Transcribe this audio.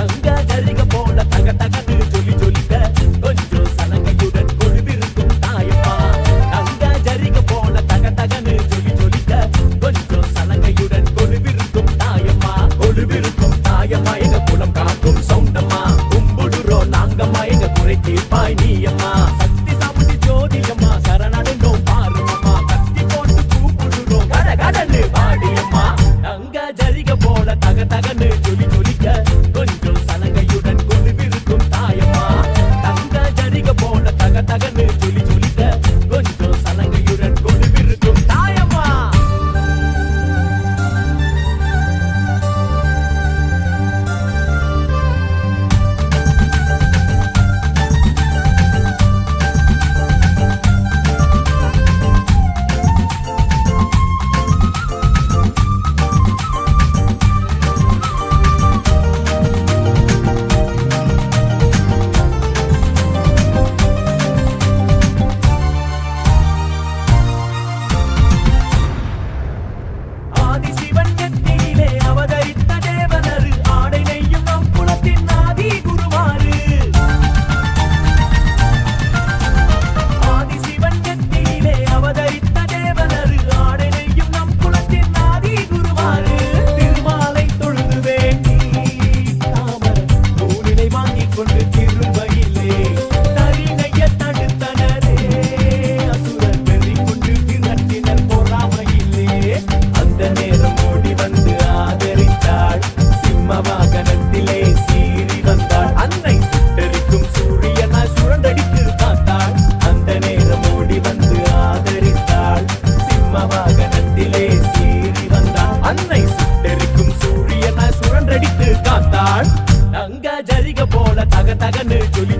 தங்க கருக போல தக தகன்னு சொல்லி சொல்லிட கொஞ்சம் சலங்கையுடன் கொழுவிருக்கும் தாயப்பா. தங்க ஜரிக போல தக தகன்னு சொல்லி சொல்லிட கொஞ்சம் சலங்கையுடன் கொழுவிருக்கும் தாயம்மா கொழுவிருக்கும் தாயம்மா எங்க குலம் காக்கும் சவுண்டம்மா. கும்பிடுறோம் நாங்கம்மா எங்க குறை தீர்ப்பாய் நீயம்மா. வந்தாள் தங்க ஜரிக போல தக தகன்னு ஜொலி